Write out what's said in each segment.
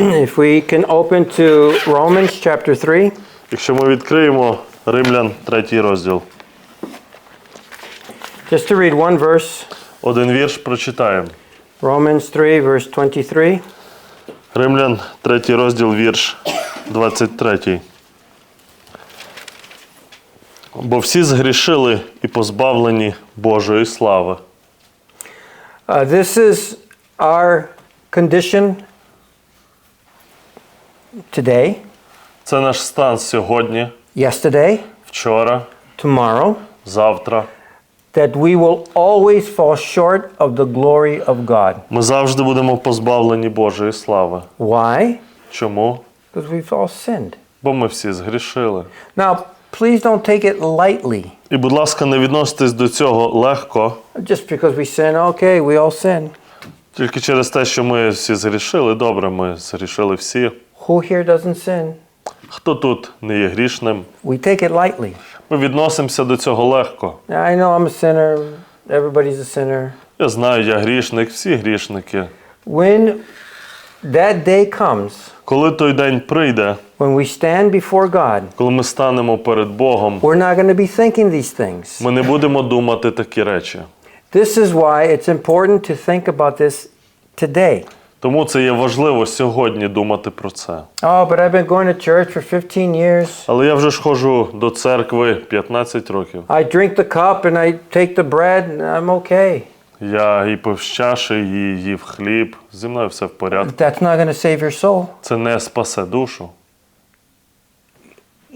if we can open to Romans chapter 3, Якщо ми відкриємо Римлян, третій розділ, just to read one verse, один вірш прочитаємо. Romans 3, verse 23. Римлян, третій розділ, вірш 23. Бо всі згрішили і позбавлені Божої слави. Uh, this is our condition today, Це наш стан сьогодні, yesterday, вчора, tomorrow, завтра. that we will always fall short of the glory of God. Ми завжди будемо позбавлені Божої слави. Why? Чому? Because we've all sinned. Бо ми всі згрішили. Now, please don't take it lightly. І, будь ласка, не відноситесь до цього легко, Just because we sin, okay, we all sin. тільки через те, що ми всі згрішили. Добре, ми згрішили всі. Who here doesn't sin? Хто тут не є грішним? We take it lightly. Ми відносимося до цього легко. I know I'm a sinner. Everybody's a sinner. Я знаю, я грішник, всі грішники. When that day comes, Коли той день прийде, when we stand before God, коли ми станемо перед Богом, we're not going to be thinking these things. ми не будемо думати такі речі. This is why it's important to think about this today. Тому це є важливо сьогодні думати про це. Oh, but I've been going to church for 15 years. Але я вже ж ходжу до церкви 15 років. I drink the cup and I take the bread and I'm okay. Я і пив з чаші, і їв хліб. Зі мною все в порядку. That's not to save your soul. Це не спасе душу.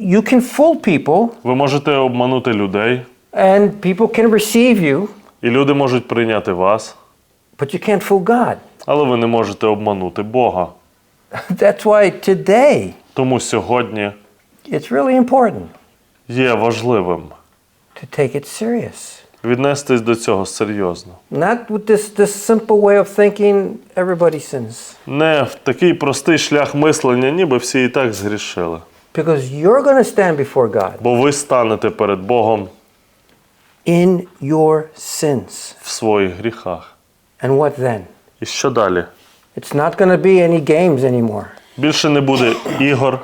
You can fool people Ви можете обманути людей, and people can receive you, і люди можуть прийняти вас, but you can't fool God. Але ви не можете обманути Бога. That's why today Тому сьогодні it's really important є важливим to take it serious. віднестись до цього серйозно. Not with this, this simple way of thinking everybody sins. Не в такий простий шлях мислення, ніби всі і так згрішили. Because you're going to stand before God Бо ви станете перед Богом in your sins. в своїх гріхах. And what then? І що далі? It's not going to be any games anymore. Більше не буде ігор.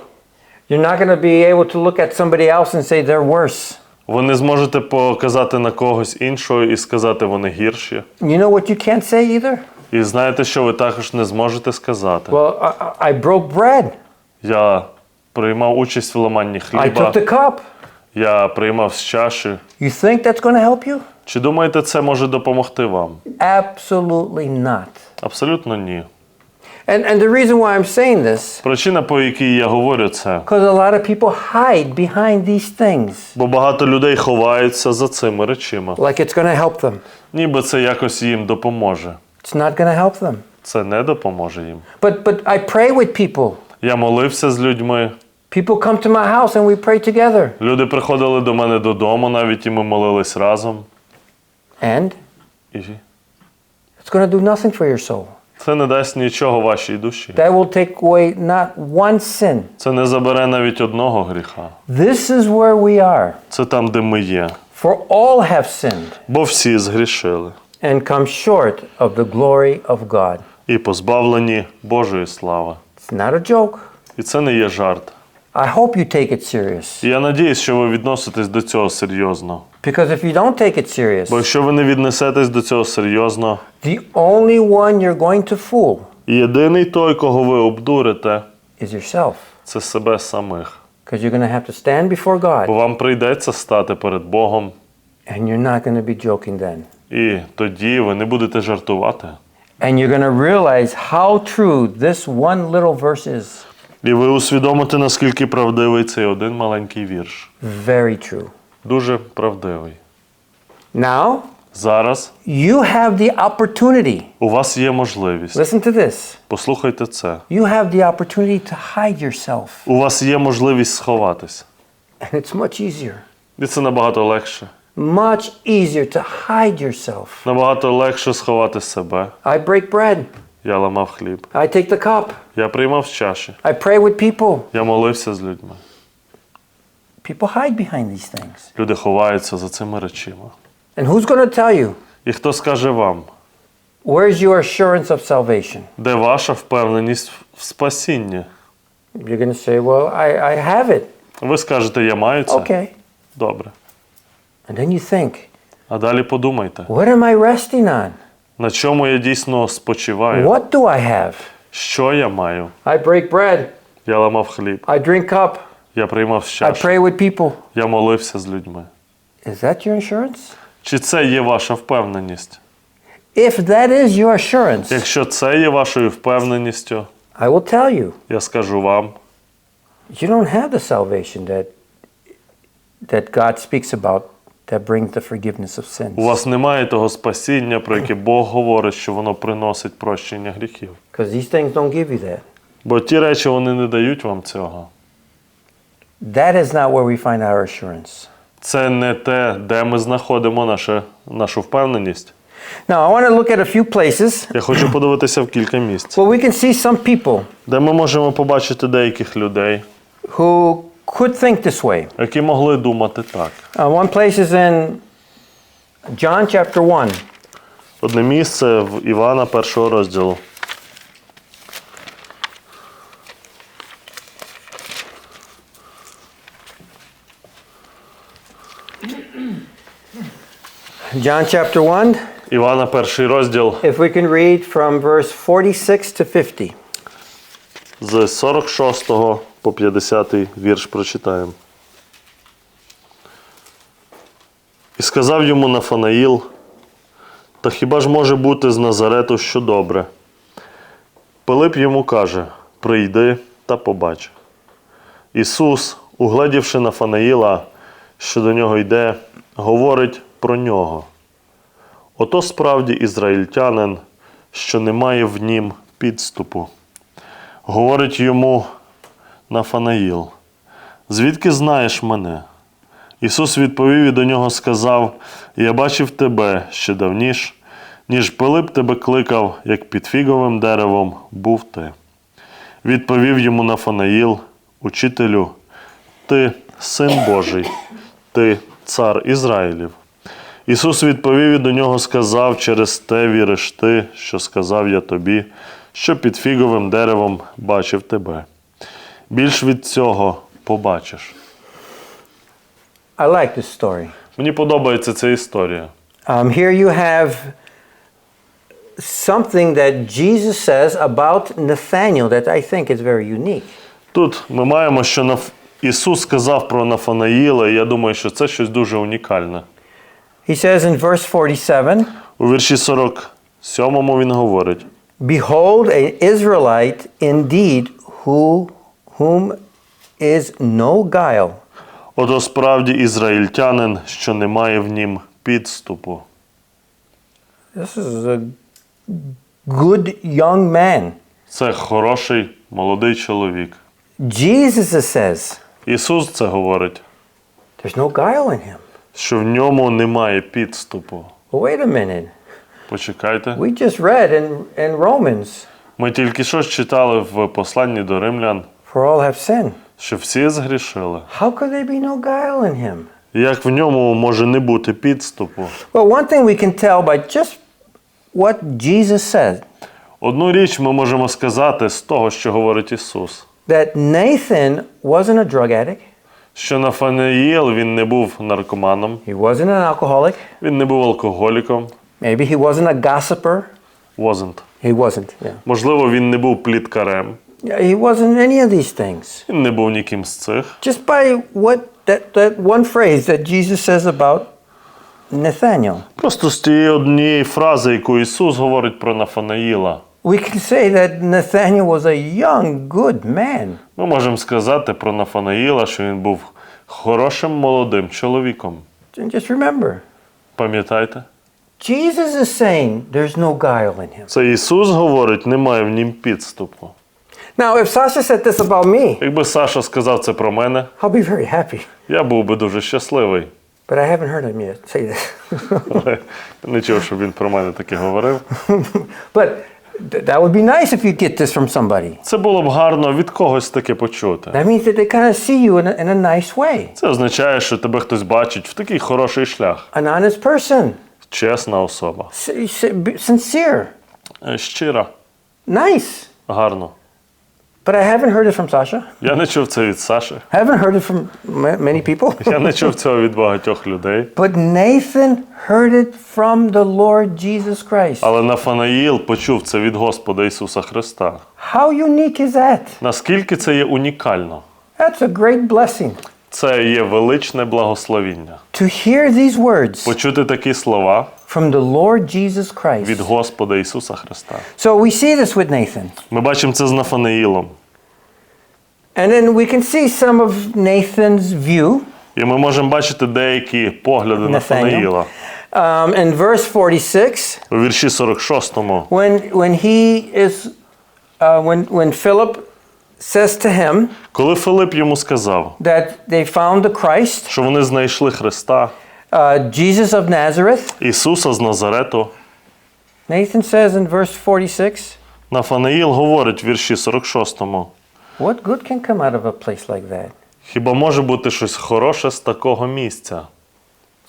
You're not going to be able to look at somebody else and say they're worse. Ви не зможете показати на когось іншого і сказати вони гірші. You know what you can't say either? І знаєте, що ви також не зможете сказати. Well, I, I broke bread. Я приймав участь в ламанні I took the cup. я приймав з чаші. You think that's going to help you? Чи думаєте, це може допомогти вам? Absolutely not. Абсолютно ні. And, and the reason why I'm saying this, Причина, по якій я говорю це, because a lot of people hide behind these things бо багато людей ховаються за цими речима. like it's going to help them. Ніби це якось їм допоможе. It's not going to help them. Це не допоможе їм. But, but I pray with people. Я молився з людьми. People come to my house and we pray together. Люди приходили до мене додому, навіть і ми молились разом. And І it's going to do nothing for your soul. це не дасть нічого вашій душі. That will take away not one sin. Це не забере навіть одного гріха. This is where we are. Це там, де ми є. For all have sinned Бо всі згрішили and come short of the glory of God. і позбавлені Божої слави. It's not a joke. І це не є жарт. I hope you take it serious. Я надіюсь, що ви відноситесь до цього серйозно. Because if you don't take it serious, Бо якщо ви не віднесетесь до цього серйозно, the only one you're going to fool єдиний той, кого ви обдурите, is yourself. це себе самих. Because you're going to have to stand before Бо God вам прийдеться стати перед Богом, and you're not going to be joking then. і тоді ви не будете жартувати. And you're going to realize how true this one little verse is. І ви усвідомите, наскільки правдивий цей один маленький вірш. Very true. Дуже правдивий. Now, Зараз you have the opportunity. у вас є можливість. Listen to this. Послухайте це. You have the opportunity to hide yourself. У вас є можливість сховатись. And it's much easier. І це набагато легше. Much easier to hide yourself. Набагато легше сховати себе. I break bread. Я ламав хліб. I take the cup. Я приймав з чаші. I pray with people. Я молився з людьми. People hide behind these things. Люди ховаються за цими речима. And who's going to tell you? І хто скаже вам, Where's your assurance of salvation? де ваша впевненість в спасінні. You're going to say, well, I, I have it. Ви скажете, я маю це. Okay. Добре. And then you think, А далі подумайте, what am I resting on? на чому я дійсно спочиваю? What do I have? Що я маю? I break bread. Я ламав хліб, I drink cup. Я приймав I чашу, pray with people. я молився з людьми. Is that your insurance? Чи це є ваша впевненість? If that is your assurance, Якщо це є вашою впевненістю, I will tell you, я скажу вам, you don't have the salvation that that God speaks about that brings the forgiveness of sins. у вас немає того спасіння, про яке Бог говорить, що воно приносить прощення гріхів. Because these things don't give you that. Бо ті речі вони не дають вам цього. That is not where we find our assurance. Це не те, де ми знаходимо наше, нашу впевненість. Now, I want to look at a few places Я хочу подивитися в кілька місць, where we can see some people де ми можемо побачити деяких людей, who could think this way. які могли думати так. Uh, one place is in John chapter 1. Одне місце в Івана першого розділу. John chapter 1, Івана перший розділ if we can read from verse 46 to 50. з 46 по 50 вірш прочитаємо. І сказав йому Нафанаїл, та хіба ж може бути з Назарету що добре? Пилип йому каже: Прийди та побач. Ісус, угледівши Нафанаїла, що до нього йде, говорить про нього. Ото справді ізраїльтянин, що немає в нім підступу. Говорить йому Нафанаїл, звідки знаєш мене? Ісус відповів і до нього сказав: Я бачив тебе ще давніш, ніж Пилип тебе кликав, як під фіговим деревом був ти. Відповів йому Нафанаїл, учителю, ти син Божий, ти цар Ізраїлів. Ісус відповів і до нього сказав: через те віриш ти, що сказав я тобі, що під фіговим деревом бачив тебе. Більш від цього побачиш. I like this story. Мені подобається ця історія. Um, here you have something that Jesus says about Nathaniel that I think is very unique. Тут ми маємо, що Ісус сказав про Нафанаїла, і я думаю, що це щось дуже унікальне. He says in verse 47 У вірші 47 він говорить: Behold, an Israelite indeed, who, whom is no guile. ото справді ізраїльтянин, що немає в нім підступу. This is a good young man. Це хороший молодий чоловік. Jesus says Ісус це говорить, there's no guile in him. Що в ньому немає підступу. Wait a minute. Почекайте. We just read in, in Romans, Ми тільки що ж читали в посланні до римлян, for all have sinned. що всі згрішили. How could there be no guile in him? Як в ньому може не бути підступу? Well, one thing we can tell by just what Jesus said Одну річ ми можемо сказати з того, що говорить Ісус, that Nathan wasn't a drug addict, що Нафанаїл він не був наркоманом, he wasn't an alcoholic, він не був алкоголіком, maybe he wasn't a gossiper. wasn't. He wasn't, yeah. Можливо, він не був пліткарем, Yeah, He wasn't any of these things. він не був ніким з цих. Just by what that, that one phrase that Jesus says about Nathaniel. Просто з тієї однієї фрази, яку Ісус говорить про Нафанаїла, We can say that Nathaniel was a young, good man. ми можемо сказати про Нафанаїла, що він був хорошим молодим чоловіком. And just remember, Пам'ятаєте? Jesus is saying there's no guile in him. Це Ісус говорить, немає в нім підступу. Now, if Sasha said this about me, Якби Саша сказав це про мене, I'll be very happy. я був би дуже щасливий. But I haven't heard him yet say this. Але я не чув, щоб він про мене таке говорив. but th- that would be nice if you get this from somebody. Це було б гарно від когось таке почути. That means that they kind of see you in a, in a nice way. Це означає, що тебе хтось бачить в такий хороший шлях. An honest person, Чесна особа. s- s- be- sincere, Е, Щира, nice. гарно. But I haven't heard it from Sasha. Я не чув це від Саші. I haven't heard it from ma- many people. Я не чув цього від багатьох людей. But Nathan heard it from the Lord Jesus Christ. Але Нафанаїл почув це від Господа Ісуса Христа. How unique is that? Наскільки це є унікально? That's a great blessing. Це є величне благословіння. To hear these words Почути такі слова from the Lord Jesus Christ. від Господа Ісуса Христа. So we see this with Nathan. Ми бачимо це з Нафанаїлом. And then we can see some of Nathan's view І ми можемо бачити деякі погляди Нафанаїла. um, in verse 46 У вірші 46-му, when, when he is, uh, when, when Philip says to him коли Филип йому сказав, that they found the Christ, що вони знайшли Христа, uh, Jesus of Nazareth, Ісуса з Назарету, Nathan says in verse 46, Нафанаїл говорить в вірші 46-му, What good can come out of a place like that? хіба може бути щось хороше з такого місця?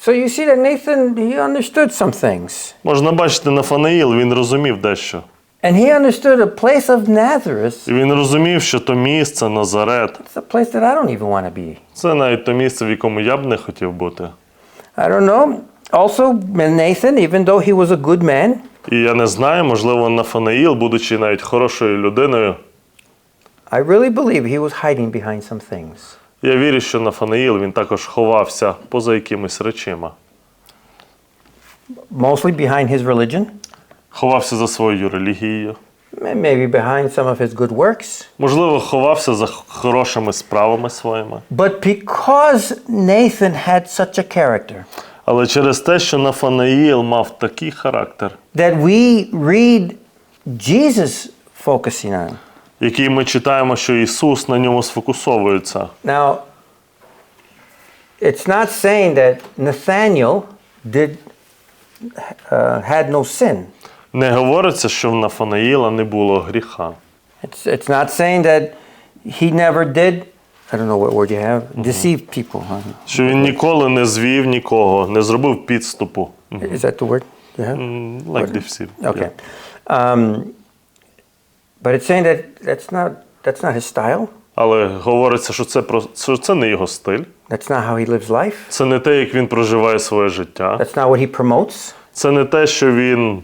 So you see that Nathan, he understood some things. Можна бачити, Нафанаїл, він розумів дещо. And he understood a place of Nazareth. І він розумів, що то місце Назарет, It's a place that I don't even want to be. це навіть то місце, в якому я б не хотів бути. I don't know. Also, Nathan, even though he was a good man, І я не знаю, можливо, Нафанаїл, будучи навіть хорошою людиною, I really believe he was hiding behind some things. я вірю, що Нафанаїл він також ховався поза якимись речима. Mostly behind his religion, Ховався за своєю релігією. may- maybe behind some of his good works. Можливо, ховався за хорошими справами своїми. But because Nathan had such a character Але через те, що Нафанаїл мав такий характер, that we read Jesus focusing on. Який ми читаємо, що Ісус на ньому сфокусовується. Now, it's not saying that Nathaniel did uh, had no sin. Не говориться, що в Нафанаїла не було гріха. It's, it's not saying that he never did, I don't know what word you have, deceive people. Huh? Що він ніколи не звів нікого, не зробив підступу. Is that the word you have? Like дівсів. Okay. Um, but it's saying that that's not, that's not his style. Але говориться, що це про що це не його стиль, That's not how he lives life. це не те, як він проживає своє життя, That's not what he promotes. це не те, що він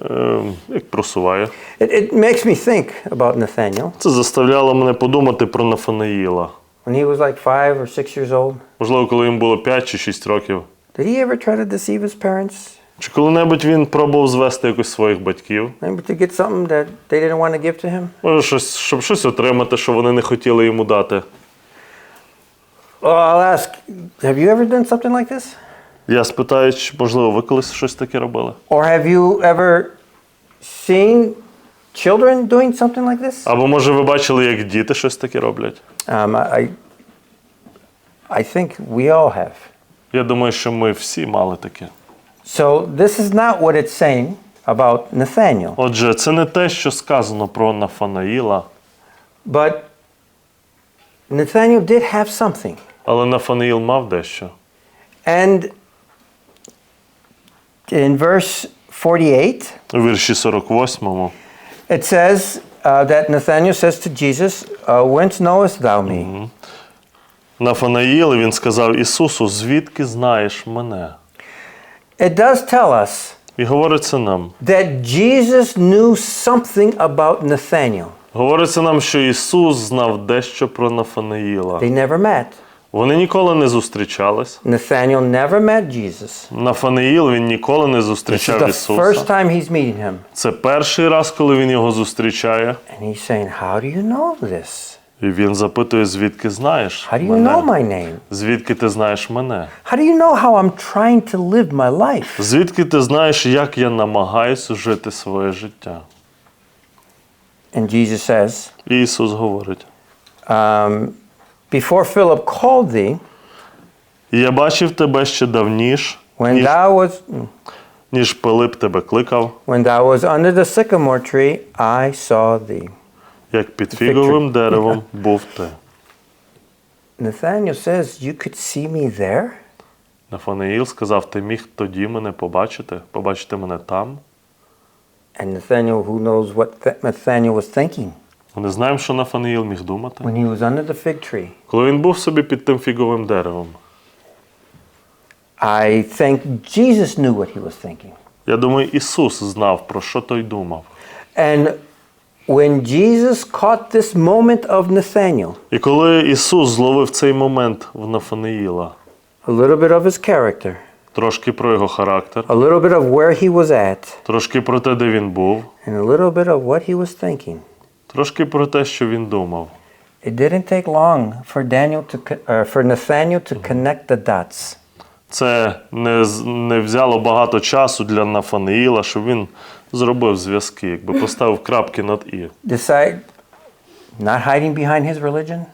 е, як просуває. It, it makes me think about Nathaniel. Це заставляло мене подумати про Нафанаїла. When he was like five or six years old, Можливо, коли йому було 5 чи 6 років. did he ever try to deceive his parents? Чи коли-небудь він пробував звести якось своїх батьків? Maybe to get something that they didn't want to give to him? Може, щось, щоб щось отримати, що вони не хотіли йому дати. Well, I'll ask, have you ever done something like this? Я спитаю, чи, можливо, ви колись щось таке робили? Or have you ever seen children doing something like this? Або може ви бачили, як діти щось таке роблять? Um, I, I think we all have. Я думаю, що ми всі мали таке. So this is not what it's saying about Nathaniel. Отже, це не те, що сказано про Нафанаїла, But Nathaniel did have something. але Нафанаїл мав дещо. And in verse 48, У вірші 48 it says uh, that Nathaniel says to Jesus, uh, Whence knowest thou me? Нафанаїл він сказав Ісусу, звідки знаєш мене? It does tell us І говориться нам. that Jesus knew something about Nathaniel. Говориться нам, що Ісус знав дещо про Нафанаїла. They never met. Вони ніколи не зустрічались. Nathaniel never met Jesus. Нафанаїл він ніколи не This is зустрічав the Ісуса. first time he's meeting him. Це перший раз, коли він його зустрічає, And he's saying, How do you know this? І він запитує, звідки знаєш How do you know my name? Звідки ти знаєш мене? How do you know how I'm trying to live my life? Звідки ти знаєш, як я намагаюся жити своє життя? And Jesus says, Ісус говорить: um, Before Philip called thee, я бачив тебе ще давніш, when ніж, thou was ніж Пилип тебе кликав, when thou was under the sycamore tree, I saw thee. Як під фіговим деревом був ти. Nathaniel says, You could see me there? Нафанаїл сказав: Ти міг тоді мене побачити, побачити мене там. And Nathaniel, who knows what Nathaniel was thinking? Ми не знаємо, що Нафанаїл міг думати. when he was under the fig tree. Коли він був собі під тим фіговим деревом, I think Jesus knew what he was thinking. я думаю, Ісус знав, про що той думав. And when Jesus caught this moment of Nathaniel, І коли Ісус зловив цей момент в Нафанаїла, a little bit of his character, трошки про його характер, a little bit of where he was at, трошки про те, де він був, and a little bit of what he was thinking, трошки про те, що він думав. it didn't take long for Daniel to co- uh, for Nathaniel to connect the dots. Це не, з- не взяло багато часу для Нафанаїла, щоб він зробив зв'язки, якби поставив крапки над і. Decide not hiding behind his religion,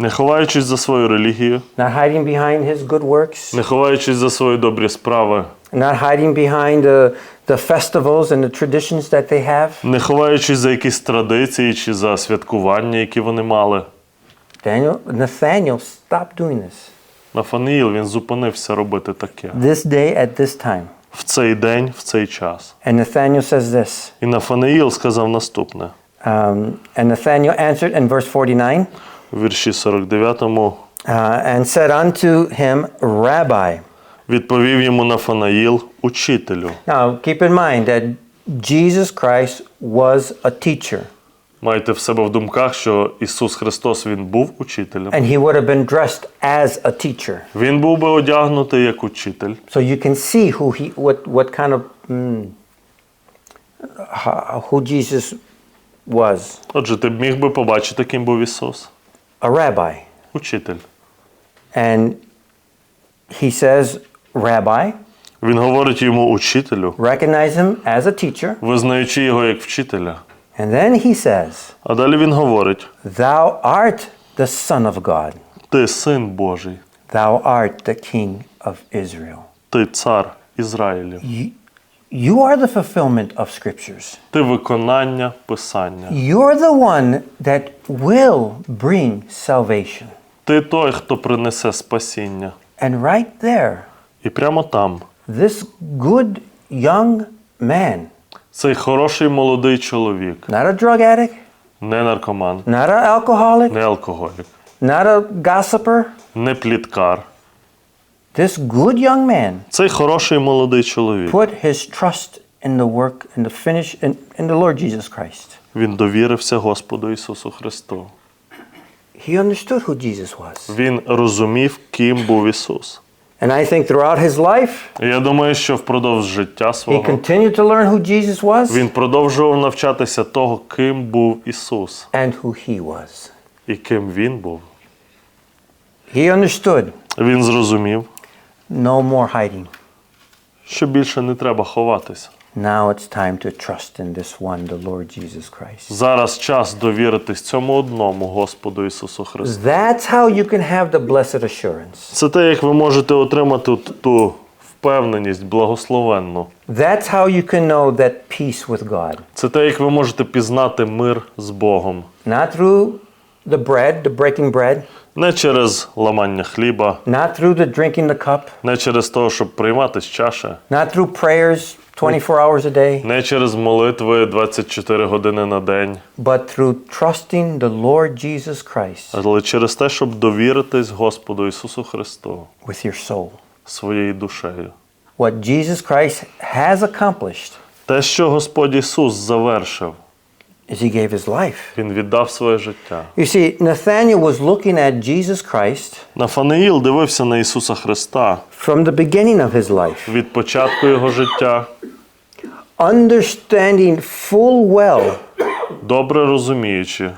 Не ховаючись за свою релігію, not hiding behind his good works, не ховаючись за свої добрі справи, not hiding behind the, the festivals and the traditions that they have. не ховаючись за якісь традиції чи за святкування, які вони мали. Daniel, Nathaniel, stop doing this. Нафанаїл він зупинився робити таке This day at this time. в цей день, в цей час. And Nathaniel says this. І Нафанаїл сказав наступне Um, and Nathaniel answered in verse 49 у вірші 49 uh, and said unto him, Rabbi. відповів йому Нафанаїл, учителю. Now, keep in mind that Jesus Christ was a teacher, Майте в себе в думках, що Ісус Христос Він був учителем. and he would have been dressed as a teacher. Він був би одягнутий як учитель. So you can see who he, what, what kind of, mm, who Jesus was. Отже, ти б міг би побачити, ким був Ісус. A rabbi. Учитель. And he says, Rabbi, Він говорить йому учителю, recognize him as a teacher. визнаючи його як вчителя. And then he says, А далі він говорить: Thou art the Son of God. Ти син Божий, Thou art the King of Israel. ти цар Ізраїлів, You, you are the fulfillment of scriptures. ти виконання Писання. You're the one that will bring salvation. Ти той, хто принесе спасіння. And right there, І прямо там this good young man, цей хороший молодий чоловік, not a drug addict, не наркоман, not an alcoholic, не алкоголік, not a gossiper, не пліткар. this good young man Цей хороший молодий чоловік. put his trust in the work and the finish in, in the Lord Jesus Christ. Він довірився Господу Ісусу Христу. He understood who Jesus was. Він розумів, ким був Ісус. And I think throughout his life, я думаю, що впродовж життя he свого continued to learn who Jesus was він продовжував навчатися того, ким був Ісус and who he was. і ким Він був. He understood Він зрозумів, no more hiding. що більше не треба ховатися. Now it's time to trust in this one, the Lord Jesus Christ. Зараз час довіритись цьому одному Господу Ісусу Христу. That's how you can have the blessed assurance. Це те, як ви можете отримати ту впевненість благословенну. That's how you can know that peace with God. Це те, як ви можете пізнати мир з Богом. Not through the bread, the breaking bread, Не через ламання хліба, not through the drinking the cup, не через те, щоб приймати з чаші, not through prayers 24 hours a day, не через молитви 24 години на день, but through trusting the Lord Jesus Christ але через те, щоб довіритись Господу Ісусу Христу with your soul. своєю душею. What Jesus Christ has accomplished Те, що Господь Ісус завершив, is he gave his life. Він віддав своє життя. You see, Nathaniel was looking at Jesus Christ Нафанаїл дивився на Ісуса Христа from the beginning of his life, від початку його життя, understanding full well добре розуміючи,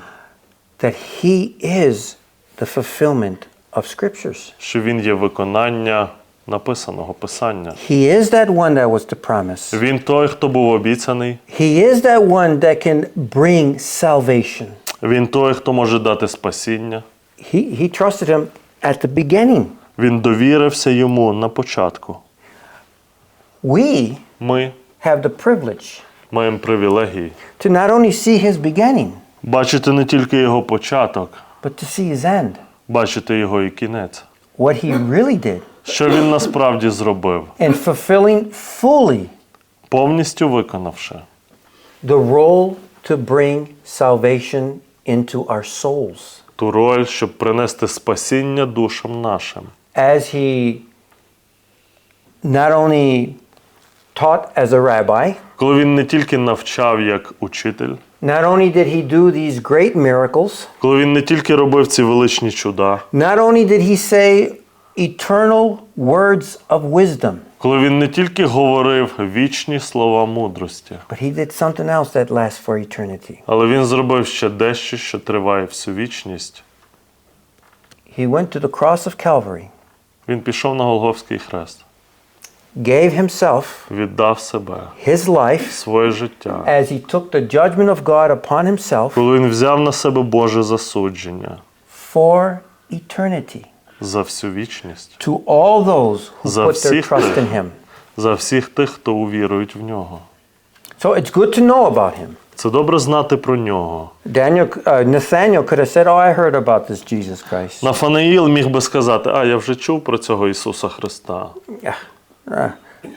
that he is the fulfillment of scriptures. що Він є виконання написаного Писання. He is that one that was the promise. Він той, хто був обіцяний, He is that one that can bring salvation. він той, хто може дати спасіння. He, he trusted him at the beginning. Він довірився йому на початку. We Ми have the privilege маємо привілегії to not only see his beginning, бачити не тільки його початок, but to see his end. бачити його і кінець. What he really did Що він насправді зробив, in fulfilling fully повністю виконавши the role to bring salvation into our souls. ту роль, щоб принести спасіння душам нашим. As he not only taught as a rabbi, Коли він не тільки навчав як учитель, not only did he do these great miracles, коли він не тільки робив ці величні чуда, not only did he say eternal words of wisdom, коли він не тільки говорив вічні слова мудрості, but he did something else that lasts for eternity. але він зробив ще дещо, що триває всю вічність. He went to the cross of Calvary, Він пішов на Голговський хрест, gave himself, віддав себе, his life, своє життя. as he took the judgment of God upon himself Коли він взяв на себе Боже засудження for eternity за всю вічність, to all those who За put their trust in him. за всіх тих, хто увірують в нього. So it's good to know about him. Це добре знати про нього. Daniel, uh, Nathaniel could have said, "Oh, I heard about this Jesus Christ." Нафанаїл міг би сказати: А, я вже чув про цього Ісуса Христа. Yeah, uh,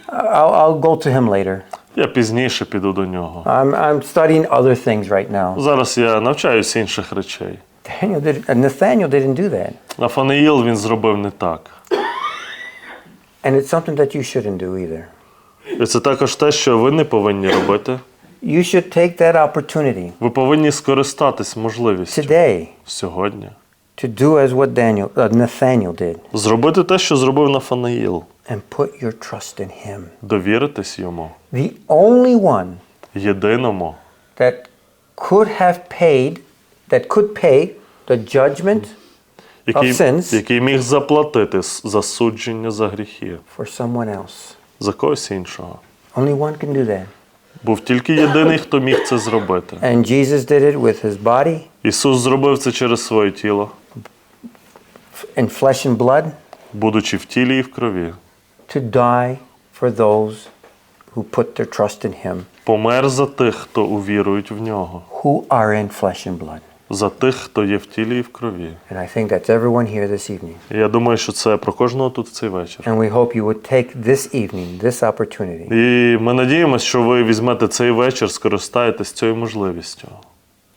I'll, I'll go to him later. Я пізніше піду до нього. I'm, I'm studying other things right now. Зараз я навчаюся інших речей. Daniel did, uh, Nathaniel didn't do that, Нафанаїл він зробив не так. and it's something that you shouldn't do either. І це також те, що ви не повинні робити. You should take that opportunity Ви повинні скористатись можливістю today сьогодні. to do as what Daniel, uh, Nathaniel did, Зробити те, що зробив Нафанаїл. and put your trust in Him, Довіритись йому, the only one єдиному, that could have paid, that could pay the judgment який, Of sins. який міг заплатити с- за гріхи for someone else. за когось іншого. Only one can do that. Був тільки єдиний, хто міг це зробити. And Jesus did it with his body Ісус зробив це через своє тіло, in flesh and blood будучи в тілі і в крові. to die for those who put their trust in him, Помер за тих, хто увірують в нього, who are in flesh and blood. За тих, хто є в тілі і в крові. And I think that's everyone here this evening. І я думаю, що це про кожного тут в цей вечір. And we hope you would take this evening, this opportunity, І ми надіємося, що ви візьмете цей вечір, скористаєтесь цією можливістю.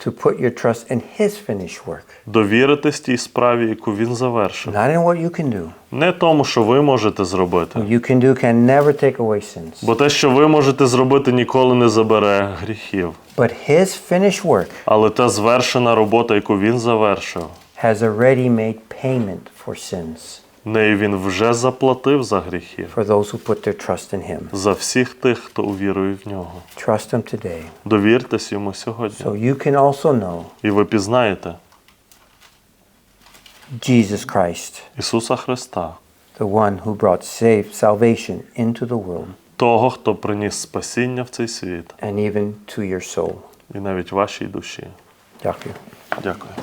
To put your trust in his finished work. Довіритись тій справі, яку він завершив. Not in what you can do. Не тому, що ви можете зробити. What you can do can never take away sins. Бо те, що ви можете зробити, ніколи не забере гріхів. But his finished work Але та звершена робота, яку він завершив, has already made payment for sins нею він вже заплатив за гріхи. for those who put their trust in him. За всіх тих, хто увірує в нього. Trust him today. Довіртесь йому сьогодні. So you can also know І ви пізнаєте Jesus Christ, Ісуса Христа, the one who brought save, salvation into the world того, хто приніс спасіння в цей світ and even to your soul. і навіть вашій душі. Дякую. Дякую.